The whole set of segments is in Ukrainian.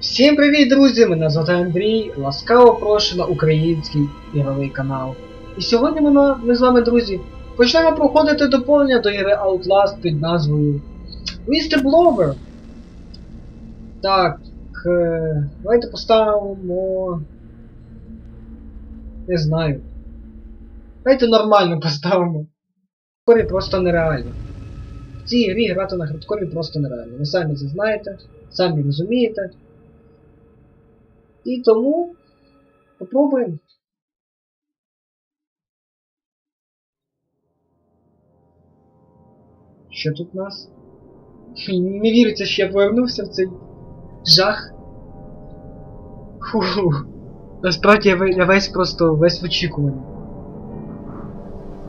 Всім привіт, друзі! Мене звати Андрій. Ласкаво прошу на український ігровий канал. І сьогодні ми, ми з вами, друзі, почнемо проходити доповнення до ігри Outlast під назвою Whistleblower. Так, е, давайте поставимо. Не знаю. Давайте нормально поставимо. Хардкорі просто нереально. В цій грі грати на хардкорі просто нереально. Ви самі це знаєте, самі розумієте. І тому попробуємо. Що тут у нас? Не віриться, що я повернувся в цей жах. Фу. Насправді я весь просто весь в очікуванні.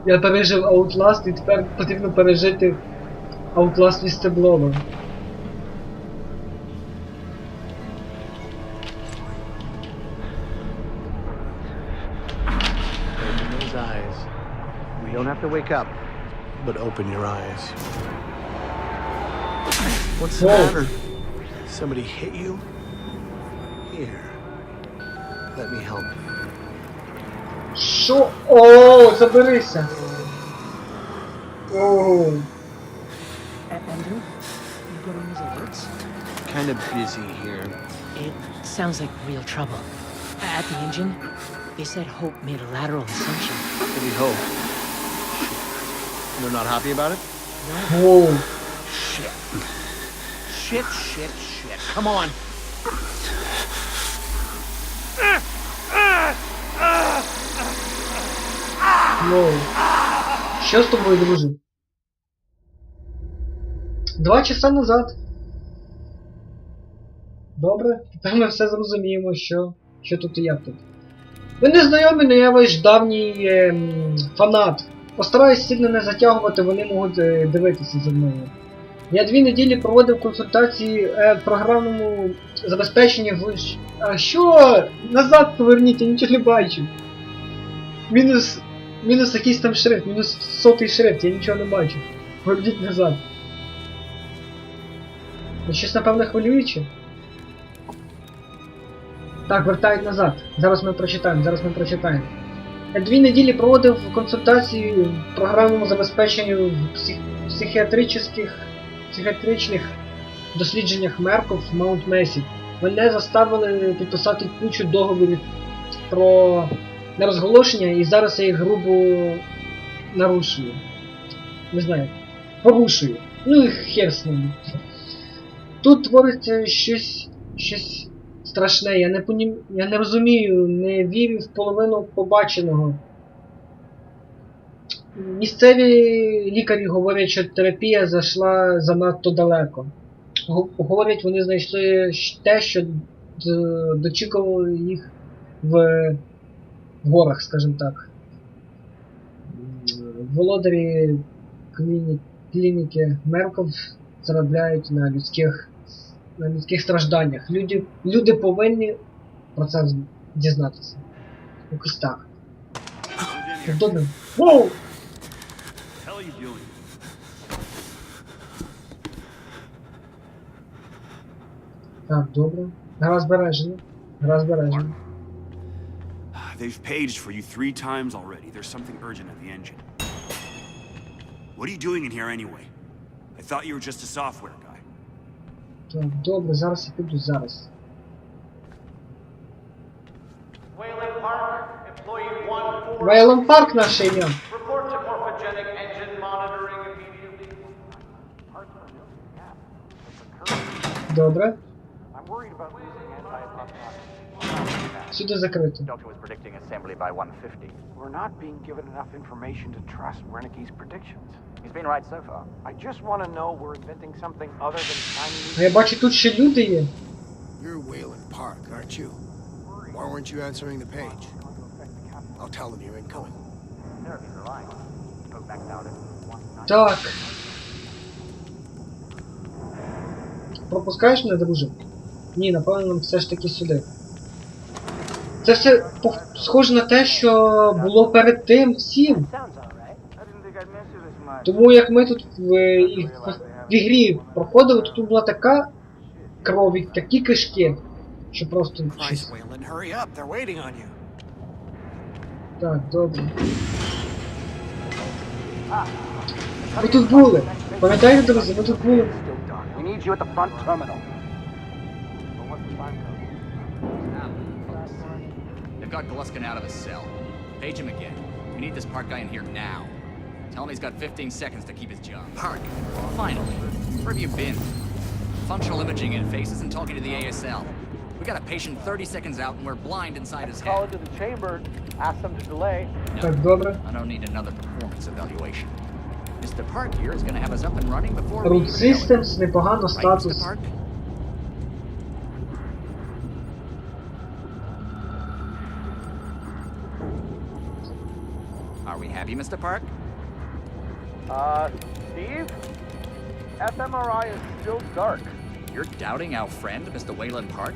Я пережив Outlast і тепер потрібно пережити Outlast Whistleblower. have to wake up, but open your eyes. What's the Whoa. matter? Somebody hit you? Here. Let me help. Що? О, заберися! О, A- Andrew, you getting these alerts? Kind of busy here. It sounds like real trouble. At the engine, they said Hope made a lateral ascension. Maybe hope. They're not happy about it? Воу. Shit. Shit, shit, shit. Come on. Воу. Що з тобою, друже? Два часа назад. Добре, тепер ми все зрозуміємо, що, що тут і як тут. Ви не знайомі, але я ваш давній ем, фанат. Постараюсь сильно не затягувати, вони можуть е, дивитися за мною. Я дві неділі проводив консультації е, в програмному забезпеченні в. А що? Назад поверніть, я нічого не бачу. Мінус. Мінус якийсь там шрифт, мінус сотий шрифт, я нічого не бачу. Верніть назад. Щось напевно хвилююче. Так, вертають назад. Зараз ми прочитаємо, зараз ми прочитаємо. Дві неділі проводив консультації в програмному забезпеченні в псих... психіатричних, психіатричних дослідженнях Мерков в Маунт Месі. Мене заставили підписати кучу договорів про нерозголошення і зараз я їх грубо нарушую. Не знаю. Порушую. Ну і хер з ними. Тут твориться щось. щось страшне. Я не понім... Я не розумію, не вірю в половину побаченого. Місцеві лікарі говорять, що терапія зайшла занадто далеко. Говорять, вони знайшли те, що дочікувало їх в в горах, скажімо так. Володарі клініки Мерков заробляють на людських на людських стражданнях. Люди, люди повинні про це дізнатися. Якось так. Воу! Так, добре. Гра збережена. Гра збережена. They've paged for you three times already. There's something urgent at the engine. What are you doing in here anyway? I thought you were just a software guy. Так, добре, зараз я піду зараз. Wayland Park, employee 1-4. Вейлон Парк наше ім'я. Report to morphogenic engine monitoring immediately. Добре. I'm worried about losing anti-apoptotic. Сюди закрито. Delta was predicting assembly by 150. We're not being given enough information to trust Wernicke's predictions. He's been right so far. I just want to know we're inventing something other than А я бачу, тут ще люди є. You're Wayland Park, aren't you? Why weren't you answering the page? I'll tell them you're incoming. Therapies are lying. Spoke back out at 190. Так. Пропускаєш мене, друже? Ні, напевно, нам все ж таки сюди. Це все схоже на те, що було перед тим всім. Тому як ми тут в, в, в ігрі проходили, то тут була така кров і такі кишки. Чи просто. Так, добре. Ми тут були. Пам'ятаєте, друзі, ми тут були. They've got Gluskin out of his cell. Page him again. We need this park guy in here now. Tell him he's got 15 seconds to keep his job. Park. Finally. Where have you been? Functional imaging interface isn't talking to the ASL. We got a patient 30 seconds out and we're blind inside his Call head. into the chamber, ask them to delay. Так, добре. I don't need another performance evaluation. Mr. Park here is gonna have us up and running before we Root even know it. Systems, непогано, Right, Mr. статус. Park? Are we happy, Mr. Park? Uh, Steve? fMRI is still dark. You're doubting our friend, Mr. Wayland Park?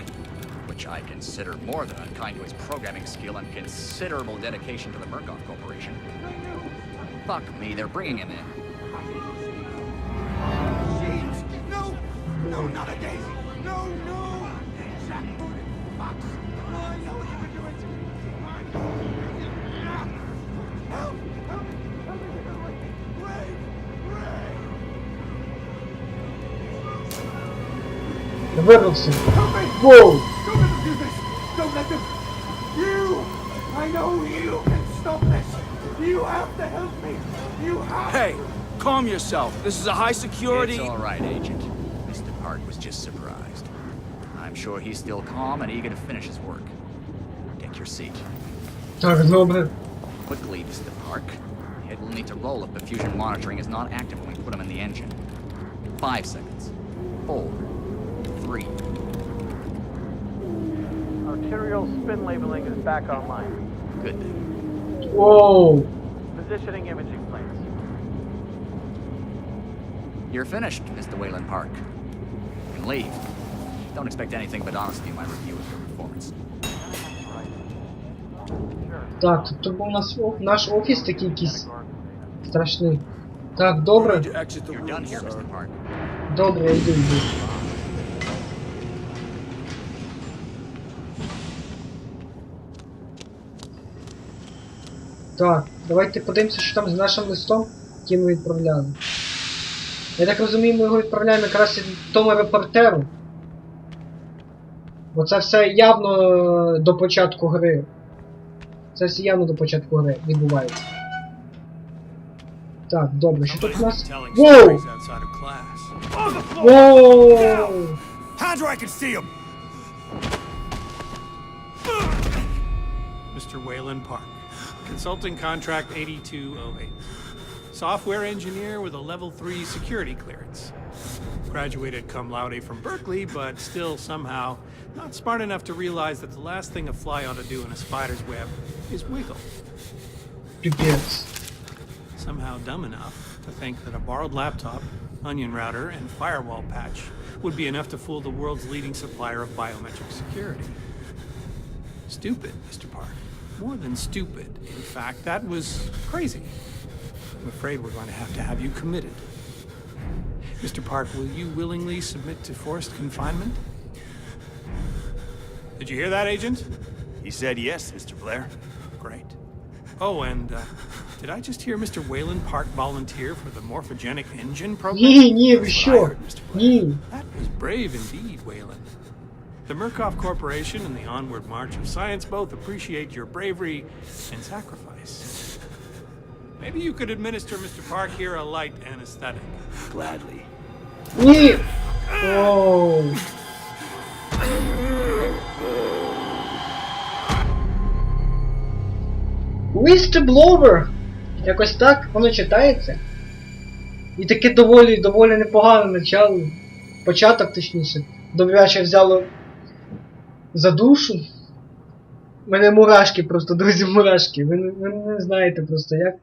Which I consider more than unkind to his programming skill and considerable dedication to the Murkoff Corporation. Fuck me, they're bringing him in. James! No! No, not a daisy! No, no! emergency. Help me! Whoa! Don't let them do this! Don't let them... You! I know you can stop this! You have to help me! You have Hey! Calm yourself. This is a high security... It's all right, Agent. Mr. Park was just surprised. I'm sure he's still calm and eager to finish his work. Take your seat. Quickly, Mr. Park. It will need to roll if the fusion monitoring is not active when we put him in the engine. Five seconds. Four Three. Arterial spin labeling is back online. Good. Воу! Positioning imaging plates. You're finished, Mr. Wayland Park. You can leave. Don't expect anything but honesty in my review of your performance. Так, тут був у нас о- наш офіс такий якийсь страшний. Так, добре. You're done here, Mr. Park. Добре, я йду, йду. Так, давайте подивимося, що там з нашим листом, який ми відправляли. Я так розумію, ми його відправляємо якраз і тому репортеру. Бо це все явно е, до початку гри. Це все явно до початку гри відбувається. Так, добре, що тут у нас? Воу! Воу! Mr. Wayland Park. Consulting contract 8208. Software engineer with a level 3 security clearance. Graduated cum laude from Berkeley, but still somehow not smart enough to realize that the last thing a fly ought to do in a spider's web is wiggle. Yes. Somehow dumb enough to think that a borrowed laptop, onion router, and firewall patch would be enough to fool the world's leading supplier of biometric security. Stupid, Mr. Park more than stupid. In fact, that was crazy. I'm afraid we're going to have to have you committed. Mr. Park, will you willingly submit to forced confinement? Did you hear that, Agent? He said yes, Mr. Blair. Great. Oh, and uh, did I just hear Mr. Wayland Park volunteer for the morphogenic engine program? Yeah, yeah, for sure. Heard, yeah. That was brave indeed, Wayland. The Murkoff Corporation and the onward march of science both appreciate your bravery and sacrifice. Maybe you could administer Mr. Park here a light anesthetic. Gladly. Ні! Оу. Whistleblower! Якось так воно читається. І таке доволі доволі непогане начало. Початок, точніше. Добряче взяло за душу. У мене мурашки просто, друзі, мурашки. Ви, ви не знаєте просто як.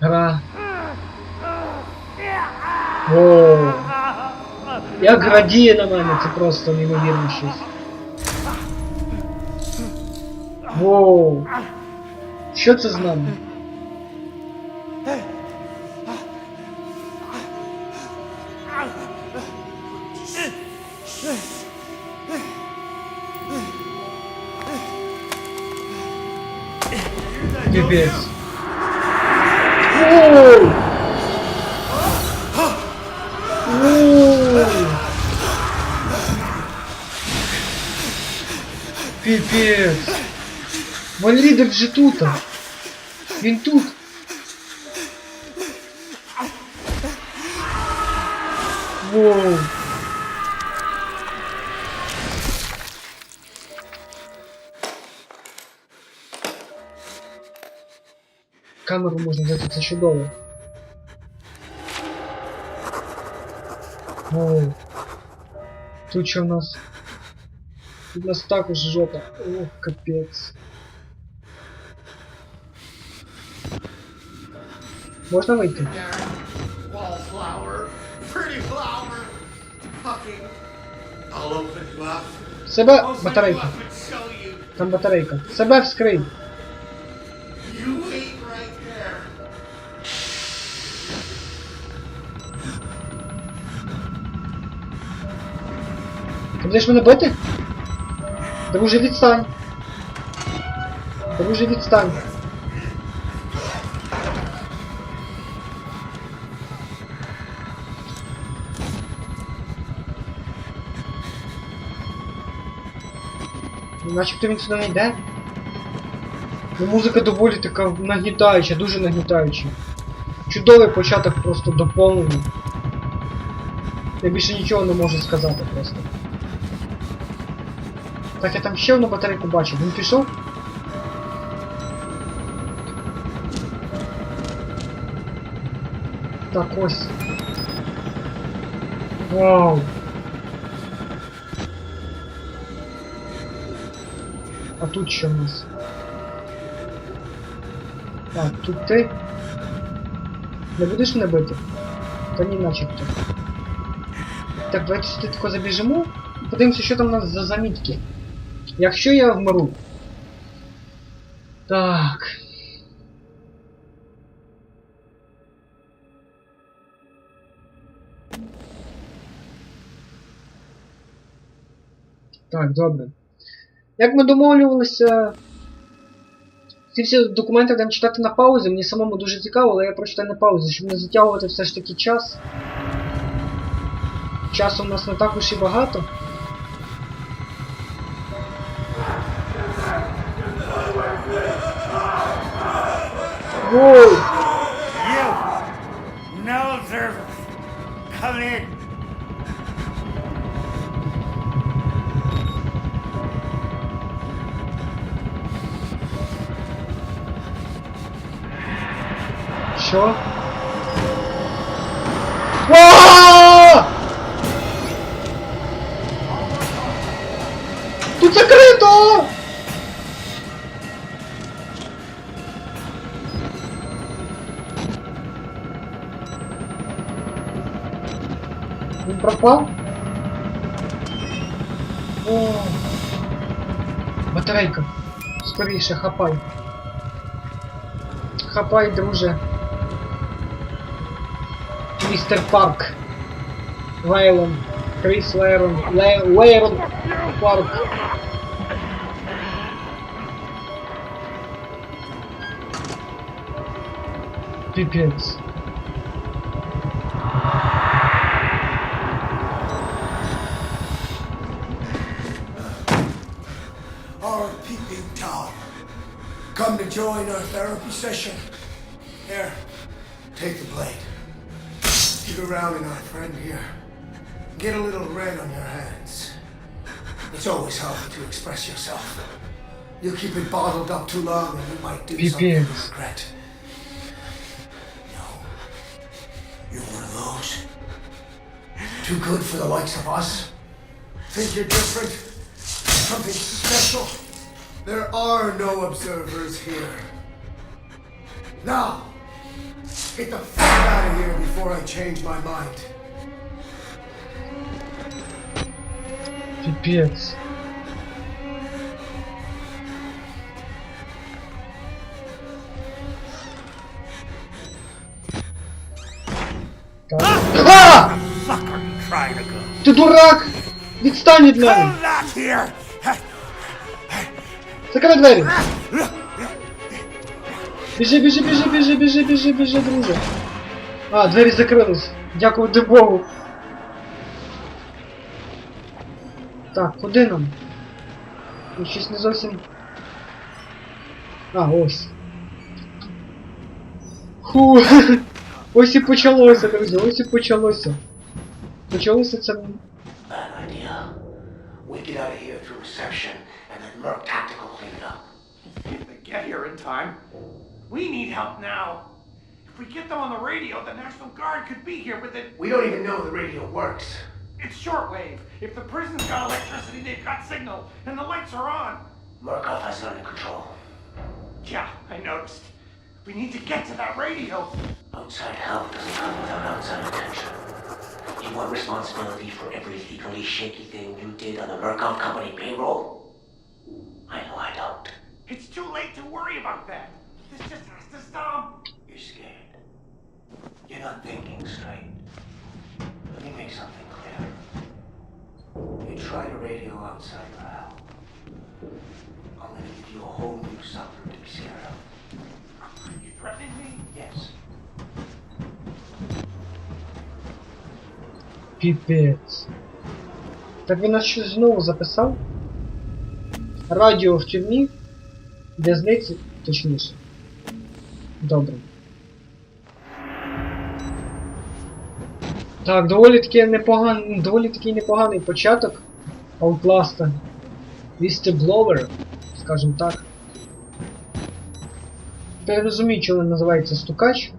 Гра. О, як градіє на мене, це просто неймовірно щось. Воу. Що це з нами? Пипец. Оу! Оу! Пипец. Валрідер же тут. Він тут. Це чудово. Ой. Тут що в нас? Тут у нас також жопа. Ох, капец. Можно выйти? Себе батарейка. Там батарейка. Себе вскрий. Будеш мене бити? Друже, відстань. Друже, відстань. Начебто він сюди не йде. Ну, музика доволі така нагнітаюча, дуже нагнітаюча. Чудовий початок просто доповнений. Я більше нічого не можу сказати просто. Так, я там ще одну батарейку бачив. Він пішов? Так, ось. Вау. А тут що в нас? Так, тут ти. Не будеш мене бити? Та ні, начебто. Так, давайте сюди тако забіжимо. Подивимося, що там у нас за замітки. Якщо я вмру. Так. Так, добре. Як ми домовлювалися, ці всі документи будемо читати на паузі. Мені самому дуже цікаво, але я прочитаю на паузі, щоб не затягувати все ж таки час. Часу у нас не так уж і багато. গুড় Він пропав? О! Батарейка. Скоріше, хапай. Хапай, друже. Містер Парк. Лейлон. Кріс Лейрон. Ле... Лейрон Парк. Пипец. join our therapy session. Here, take the blade. You're rounding our friend here. Get a little red on your hands. It's always helpful to express yourself. You keep it bottled up too long and you might do something you regret. No. You're one of those. Too good for the likes of us. Think you're different? Something special? There are no observers here. Now, get the fuck out of here before I change my mind. Пипец. Так. А! Fuck are you trying to go? Ти дурак! Відстань від мене! Come back here! Закривай двері! Біжи, біжи, біжи, біжи, біжи, біжи, біжи, друже. А, двері закрились. Дякувати Богу. Так, куди нам? Я щось не зовсім. А, ось. Фу. Ось і почалося, друзі, ось і почалося. Почалося це. We get out of here through reception, and then Merc Tactical clean up. Get here in time, we need help now. If we get them on the radio, the National Guard could be here with it. We don't even know the radio works. It's shortwave. If the prison's got electricity, they've got signal, and the lights are on. Murkoff has it under control. Yeah, I noticed. We need to get to that radio. Outside help doesn't come without outside attention. You want responsibility for every legally shaky thing you did on the Murkoff Company payroll? I know I don't. It's too late to worry about that. This just has to stop. You're scared. You're not thinking straight. Let me make something clear. You try to radio outside Val. I'm gonna give you a whole new something to be scared of. Are you threatening me? Yes. Піпець. Так він нас щось знову записав? Радіо в тюрмі? В'язниці, точніше. Добре. Так, доволі таки непоганий, доволі такий непоганий початок Outlast. Whistleblower, скажімо так. Я розумію, чого він називається стукач.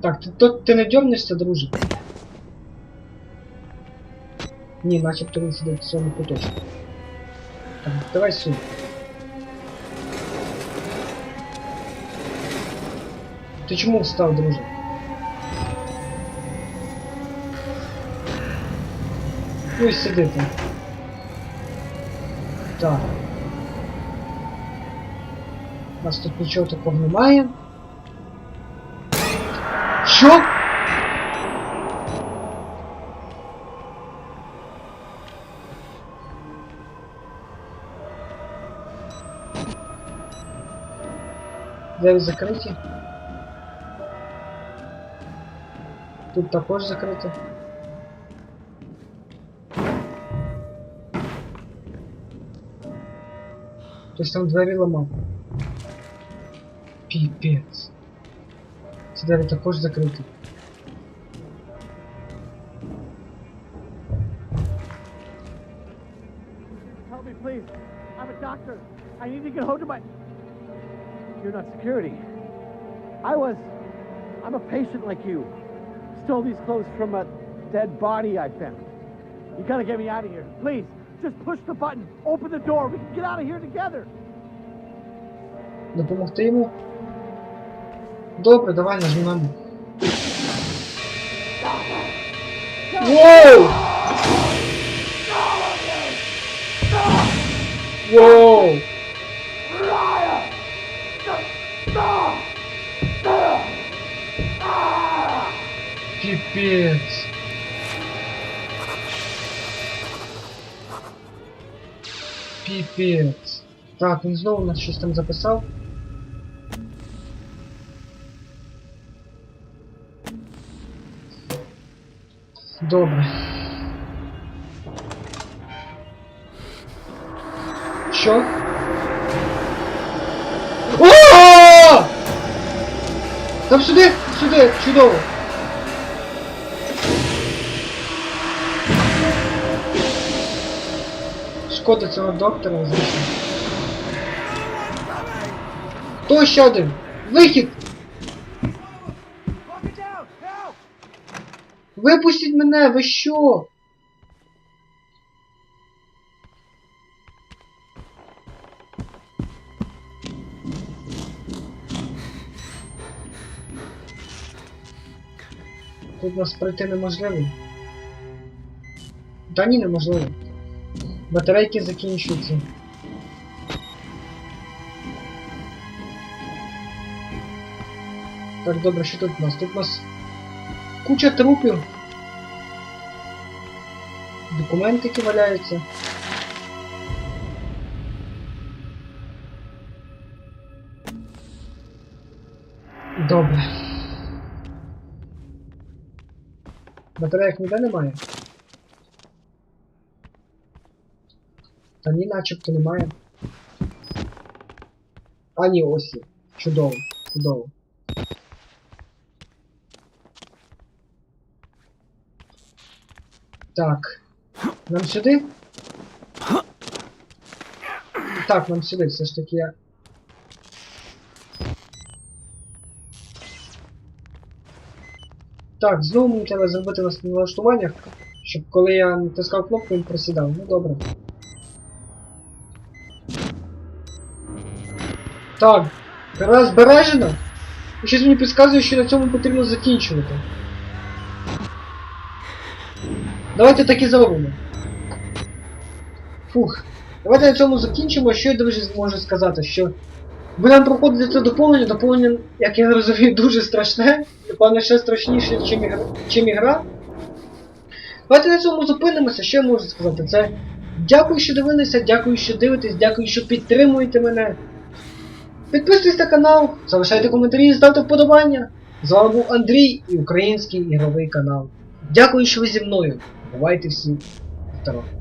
Так, ти, то, ти не дьорнешся, друже? Ні, начебто він сидить в цьому куточку. Так, давай сюди. Ти чому встав, друже? Ну і сиди там. Так. У нас тут нічого такого немає. Що? Двері закриті. Тут також закрито. Хтось там двері ламав. Піпець. Ці двері також закриті. I need to get home to my. You're not security. I was. I'm a patient like you. Stole these clothes from a dead body I found. You gotta get me out of here. Please, just push the button. Open the door. We can get out of here together. Допомогти йому? Добре, давай нажмемо. Воу! Воу! Пипец. Пипец. Так, він знову нас щось там записав. Добре. Що? О! Там сюди! Сюди! Чудово! Шкода цього доктора, звісно. Хто ще один? Вихід! Випустіть мене, ви що? Тут нас пройти неможливо. Та ні, неможливо. Батарейки закінчуються. Так, добре, що тут у нас? Тут у нас куча трупів. Документики валяються. Добре. Батареїк ніде немає? Та ні, начебто немає. А ні, ось є. Чудово, чудово. Так. Нам сюди? Так, нам сюди, все ж таки я. Так, знову мені треба зробити на налаштуваннях, щоб коли я натискав кнопку, він просідав. Ну добре. Так, гра збережена. Щось мені підказує, що на цьому потрібно закінчувати. Давайте так і зробимо. Фух. Давайте на цьому закінчимо. Що я друзі зможу сказати, що ви нам проходите це доповнення, доповнення, як я розумію, дуже страшне, напевно, ще страшніше, чим ігра. Чим ігра. Давайте на цьому зупинимося, що я можу сказати. Це дякую, що дивилися, дякую, що дивитесь, дякую, що підтримуєте мене. Підписуйтесь на канал, залишайте коментарі, ставте вподобання. З вами був Андрій і український ігровий канал. Дякую, що ви зі мною. Бувайте всі здорові.